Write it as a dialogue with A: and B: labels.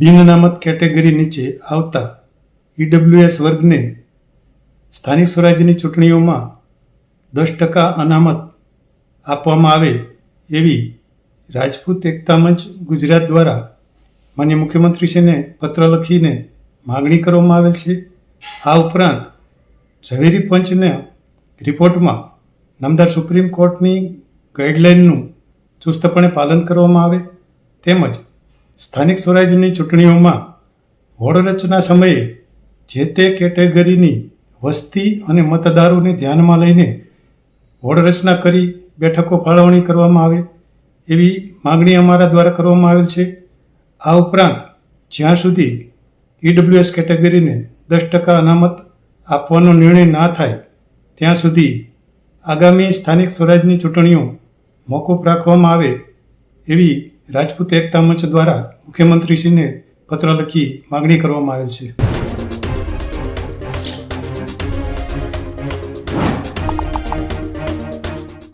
A: બિન અનામત કેટેગરી નીચે આવતા ઈડબ્લ્યુએસ વર્ગને સ્થાનિક સ્વરાજ્યની ચૂંટણીઓમાં દસ ટકા અનામત આપવામાં આવે એવી રાજપૂત એકતા મંચ ગુજરાત દ્વારા માન્ય મુખ્યમંત્રીશ્રીને પત્ર લખીને માગણી કરવામાં આવેલ છે. આ ઉપરાંત ઝવેરી પંચના રિપોર્ટમાં નામદાર સુપ્રીમ કોર્ટની ગાઈડલાઇનનું ચુસ્તપણે પાલન કરવામાં આવે તેમજ સ્થાનિક સ્વરાજ્યની ચૂંટણીઓમાં વડરચના સમયે જે તે કેટેગરીની વસ્તી અને મતદારોને ધ્યાનમાં લઈને વડરચના કરી બેઠકો ફાળવણી કરવામાં આવે એવી માગણી અમારા દ્વારા કરવામાં આવેલ છે. આ ઉપરાંત જ્યાં સુધી ઈડબ્લ્યુએસ કેટેગરીને દસ ટકા અનામત આપવાનો નિર્ણય ના થાય, ત્યાં સુધી આગામી સ્થાનિક સ્વરાજની ચૂંટણીઓ મોકૂફ રાખવામાં આવે એવી રાજપૂત એકતા મંચ દ્વારા મુખ્યમંત્રીશ્રીને પત્ર લખી માગણી કરવામાં આવેલ છે.